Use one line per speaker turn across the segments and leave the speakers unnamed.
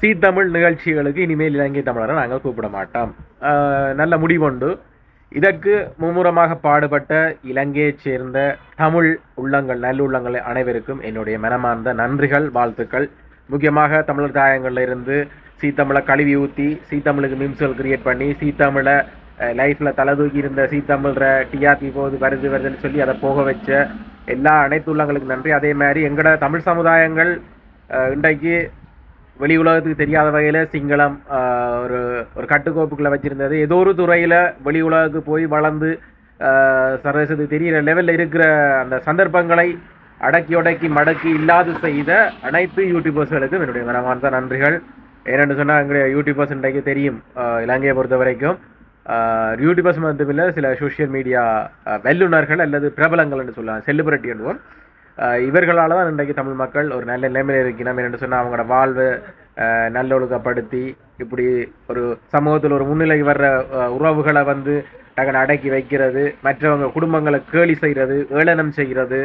சீ தமிழ் நிகழ்ச்சிகளுக்கு இனிமேல் இலங்கை தமிழரை நாங்கள் கூப்பிட மாட்டோம். நல்ல முடிவுண்டு. இதற்கு மும்முரமாக பாடுபட்ட இலங்கையைச் சேர்ந்த தமிழ் உள்ளங்கள் நல்லுள்ளங்கள் அனைவருக்கும் என்னுடைய மனமார்ந்த நன்றிகள் வாழ்த்துக்கள். முக்கியமாக தமிழர் தாயங்களில் இருந்து சீத்தமிழை கழுவி ஊற்றி சீத்தமிழுக்கு மிம்சல் கிரியேட் பண்ணி சீத்தமிழை லைஃப்பில் தலை தூக்கி இருந்த சீத்தமிழ்ற டிஆர்பி போகுது வருது வருதுன்னு சொல்லி அதை போக வச்ச எல்லா அனைத்து உள்ளங்களுக்கு நன்றி. அதே மாதிரி எங்களோட தமிழ் சமுதாயங்கள் இன்றைக்கு வெளி உலகத்துக்கு தெரியாத வகையில் சிங்களம் ஒரு ஒரு கட்டுக்கோப்புக்குள்ளே வச்சிருந்தது. ஏதோ ஒரு துறையில் வெளி உலகத்துக்கு போய் வளர்ந்து சர்வதேசத்துக்கு தெரிகிற லெவலில் இருக்கிற அந்த சந்தர்ப்பங்களை அடக்கி உடக்கி மடக்கி இல்லாது செய்த அனைத்து யூடியூபர்ஸ்களுக்கும் என்னுடைய மனமார்ந்த நன்றிகள். ஏனென்று சொன்னால் எங்களுடைய யூடியூபர்ஸ் இன்றைக்கு தெரியும் இலங்கையை பொறுத்த வரைக்கும். யூடியூபர்ஸ் மட்டுமில்லை சில சோஷியல் மீடியா வல்லுநர்கள் அல்லது பிரபலங்கள் என்று சொல்லலாம். செலிபிரிட்டி என்றுவோம். இவர்களால் தான் இன்றைக்கு தமிழ் மக்கள் ஒரு நல்ல நிலைமையில் இருக்கணும் என்று சொன்னால் அவங்களோட வாழ்வை நல்லொழுக்கப்படுத்தி இப்படி ஒரு சமூகத்தில் ஒரு முன்னிலை வர்ற உறவுகளை வந்து டகன் அடக்கி வைக்கிறது மற்றவங்க குடும்பங்களை கேலி செய்கிறது ஏளனம் செய்கிறது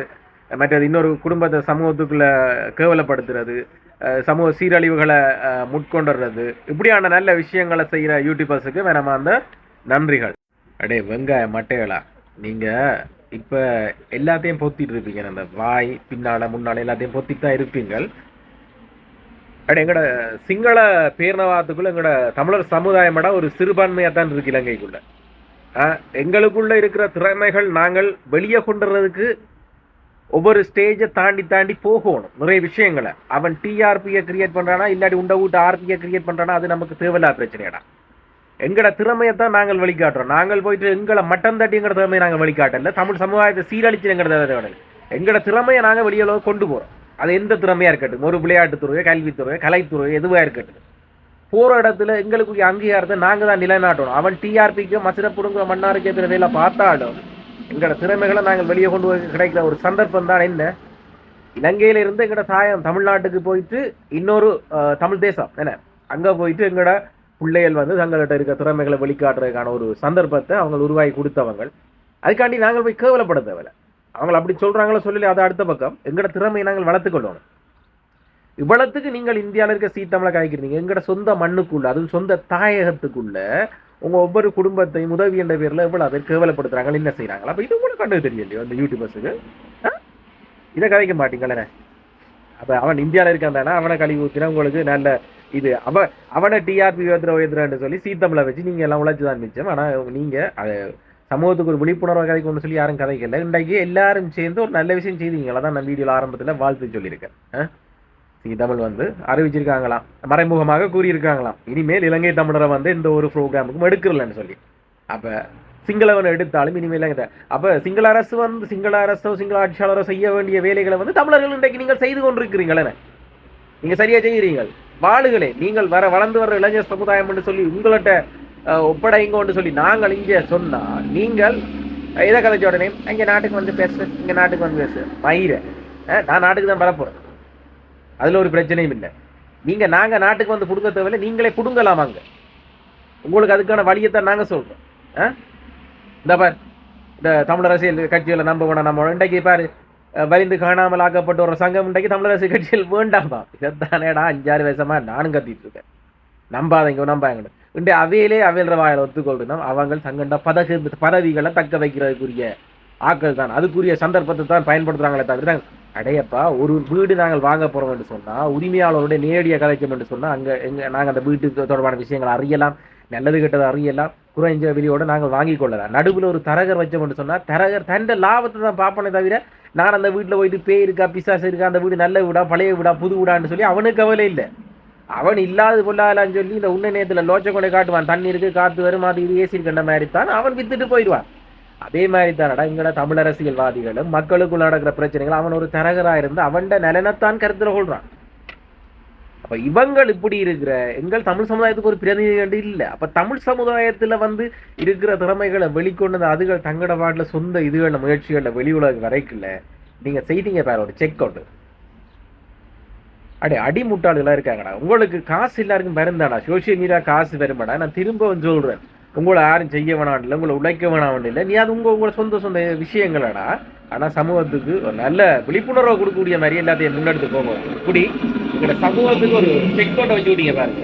மற்றது இன்னொரு குடும்பத்தை சமூகத்துக்குள்ளே கேவலப்படுத்துறது சமூக சீரழிவுகளை முட்கொண்டுறது. இப்படியான நல்ல விஷயங்களை செய்கிற யூடியூபர்ஸுக்கு வேணாமா அந்த நன்றிகள். அடே வெங்காய மட்டைகளா நீங்கள் இப்ப எல்லாத்தையும் பொத்திட்டு இருப்பீங்க அந்த வாய் பின்னால முன்னால எல்லாத்தையும் பொத்திட்டு தான் இருப்பீங்கள். அட எங்கட சிங்கள பேர்ணவாதத்துக்குள்ள எங்கட தமிழர் சமுதாயமடா ஒரு சிறுபான்மையா தான் இருக்கு இலங்கைக்குள்ள. ஆஹ், எங்களுக்குள்ள இருக்கிற திறமைகள் நாங்கள் வெளியே கொண்டுறதுக்கு ஒவ்வொரு ஸ்டேஜை தாண்டி தாண்டி போகணும். நிறைய விஷயங்களை. அவன் டிஆர்பியை கிரியேட் பண்றானா இல்லாட்டி உண்டை வீட்டு ஆர்பியை கிரியேட் பண்றானா அது நமக்கு தேவையில்லா பிரச்சனையடா. எங்களோட திறமையை தான் நாங்கள் வெளிக்காட்டுறோம். நாங்கள் போயிட்டு எங்களை மட்டம் தட்டி எங்கட திறமையை நாங்கள் வழிகாட்டல தமிழ் சமுதாயத்தை சீரழிச்சு எங்களோட தேவை எங்களோட திறமையை நாங்கள் வெளியுலக கொண்டு போகிறோம் அது எந்த திறமையா இருக்கட்டும். ஒரு விளையாட்டுத்துறையோ கல்வித்துறை கலைத்துறை எதுவாக இருக்கட்டும். போகிற இடத்துல எங்களுக்குரிய அங்கீகாரத்தை நாங்கள் தான் நிலைநாட்டணும். அவன் டிஆர்பிக்கு மசித மன்னாருக்கு எதிர வேலை பார்த்தாலும் எங்களோட திறமைகளை நாங்கள் வெளியே கொண்டு போய் கிடைக்கிற ஒரு சந்தர்ப்பம் தான் என்ன? இலங்கையில இருந்து எங்கட சாயம் தமிழ்நாட்டுக்கு போயிட்டு இன்னொரு தமிழ் தேசம். என்ன? அங்கே போயிட்டு எங்களோட பிள்ளைகள் வந்து தங்கள்கிட்ட இருக்க திறமைகளை வெளிக்காட்டுறதுக்கான ஒரு சந்தர்ப்பத்தை அவங்க உருவாகி கொடுத்தவங்க அதுக்காண்டி நாங்கள் போய் கேவலப்பட தேவையில்ல. அவங்களை அப்படி சொல்றாங்களோ சொல்லி அதை அடுத்த பக்கம். எங்களோட திறமையை நாங்கள் வளர்த்துக்கொள்ளணும் இவ்வளத்துக்கு நீங்கள் இந்தியாவில் இருக்க சீத்தமிழை காய்க்கிறீங்க எங்களோட சொந்த மண்ணுக்குள்ள அதுவும் சொந்த தாயகத்துக்குள்ள உங்க ஒவ்வொரு குடும்பத்தையும் உதவி என்ற பேர்ல எவ்வளோ பேர் கேவலப்படுத்துகிறாங்க என்ன செய்றாங்க? அப்ப இது கூட கண்டு தெரியலையோ அந்த யூடியூபர்ஸுக்கு இதை கதைக்க மாட்டீங்களே? அப்ப அவன் இந்தியாவில் இருக்கான் அவனை கழிவு ஊற்றினா உங்களுக்கு நல்ல இது அவ அவனை டிஆர்பி உயர்த்துற உயர்த்துறான்னு சொல்லி சீத்தமிழை வச்சு நீங்க எல்லாம் உழைச்சு தான் மிச்சம். ஆனா நீங்க அது சமூகத்துக்கு ஒரு விழிப்புணர்வு கதைக்கணும்னு சொல்லி யாரும் கதைக்கல இன்றைக்கு எல்லாரும் சேர்ந்து ஒரு நல்ல விஷயம் செய்தீங்களா தான் நான் வீடியோல ஆரம்பத்தில் வாழ்த்து சொல்லியிருக்கேன். சீ சீதமிழ் வந்து அறிவிச்சிருக்காங்களாம் மறைமுகமாக கூறியிருக்காங்களாம். இனிமேல் இலங்கை தமிழரை வந்து இந்த ஒரு ப்ரோக்ராமுக்கும் எடுக்கிறலன்னு சொல்லி. அப்போ சிங்களவன் எடுத்தாலும் இனிமேல் இதை- அப்போ சிங்கள அரசு வந்து சிங்கள அரசோ சிங்கள ஆட்சியாளரோ செய்ய வேண்டிய வேலைகளை வந்து தமிழர்கள் இன்றைக்கு நீங்கள் செய்து கொண்டிருக்கிறீங்களே நீங்கள் சரியாக செய்கிறீர்கள். வாழுகளே நீங்கள் வர வளர்ந்து வர இளைஞர் சமுதாயம் என்று சொல்லி உங்கள்கிட்ட அஹ், ஒப்படைங்கன்னு சொல்லி நாங்கள் இங்கே சொன்னால் நீங்கள் இதை கதைச்ச உடனே இங்கே நாட்டுக்கு வந்து பேசு இங்கே நாட்டுக்கு வந்து பேசு. மயிர நான் நாட்டுக்கு தான் வரப்போறேன். அதில் ஒரு பிரச்சனையும் இல்லை. நீங்கள் நாங்கள் நாட்டுக்கு வந்து கொடுக்க தேவையில்லை நீங்களே கொடுங்கலாம் அங்கே. உங்களுக்கு அதுக்கான வழியைத்தான் நாங்கள் சொல்கிறோம் ஆ? இந்த பார் இந்த தமிழ் அரசியல் கட்சிகளை நம்ப வேணாம் நம்ம இன்றைக்கு பாரு வலிந்து காணாமல் ஆக்கப்பட்ட ஒரு சங்கம் இன்றைக்கு தமிழரசு கட்சியில் வேண்டாமா இதைத்தானேடா அஞ்சாறு வருஷமா நானும் கத்திட்டு இருக்கேன் நம்பாதீங்க நம்பாங்க இன்றைய அவையிலே அவையிற வாயில ஒத்துக்கொள்ளணும் அவங்க தங்கண்ட பதகு பதவிகளை தக்க வைக்கிறதுக்குரிய ஆக்கள் தான். அதுக்குரிய சந்தர்ப்பத்தை தான் பயன்படுத்துறாங்களே தவிர அடையப்பா ஒரு வீடு நாங்கள் வாங்க போகிறோம் என்று சொன்னால் உரிமையாளருடைய நேரடியாக கதைக்கும் என்று சொன்னால் அங்கே எங்கே நாங்கள் அந்த வீட்டுக்கு தொடர்பான விஷயங்களை அறியலாம் நல்லது கெட்டது அறியலாம். குறைஞ்ச விலையோட நாங்கள் வாங்கி கொள்ளலாம். நடுவில் ஒரு தரகர் வச்சோம்னு சொன்னால் தரகர் தண்ட லாபத்தை தான் பார்ப்பனே தவிர நான் அந்த வீட்டில் போயிட்டு பேய் இருக்கா பிசாசு இருக்கா அந்த வீடு நல்ல வீடா பழைய வீடா புது வீடான்னு சொல்லி அவனுக்கு கவலை இல்லை. அவன் இல்லாது கொள்ளாதலான்னு சொல்லி இந்த உன்ன நேரத்தில் லோச்ச கொண்டே காட்டுவான். தண்ணி இருக்கு காற்று வரும் அது இது ஏசி இருக்கின்ற மாதிரி தான் அவன் வித்துட்டு போயிடுவான். அதே மாதிரி தானடா இங்கட தமிழ் அரசியல்வாதிகளும் நடக்கிற பிரச்சனைகள் அவன் ஒரு தரகராக இருந்து அவன்ட நலனைத்தான் கருத்தில் கொள்றான். அப்ப இவங்கள் இப்படி இருக்கிற எங்கள் தமிழ் சமுதாயத்துக்கு ஒரு பிரதிநிதி இல்லை. அப்ப தமிழ் சமுதாயத்துல வந்து இருக்கிற திறமைகளை வெளிக்கொண்டு அதுகள் தங்கட பாட்டுல சொந்த இதுகள முயற்சிகள்ல வெளி உலக வரைக்குள்ள நீங்க செய்தீங்க பாரு ஒரு செக் அவுட் அடே அடிமுட்டாளுகளா இருக்காங்கடா. உங்களுக்கு காசு எல்லாருக்கும் வருந்தாடா சோசியல் மீடியா காசு வருமாடா. நான் திரும்பவும் சொல்றேன். உங்களை யாரும் செய்ய வேணாம் இல்லை உங்களை உழைக்க வேணாம் இல்லை. நீ அது உங்கள் உங்களோட சொந்த சொந்த விஷயங்களடா. ஆனால் சமூகத்துக்கு ஒரு நல்ல விழிப்புணர்வை கொடுக்கக்கூடிய மாதிரி எல்லாத்தையும் முன்னெடுத்து போங்க. இப்படி இருக்கிற சமூகத்துக்கு ஒரு செக் கோட்டை வச்சு விட்டீங்க பாருங்க.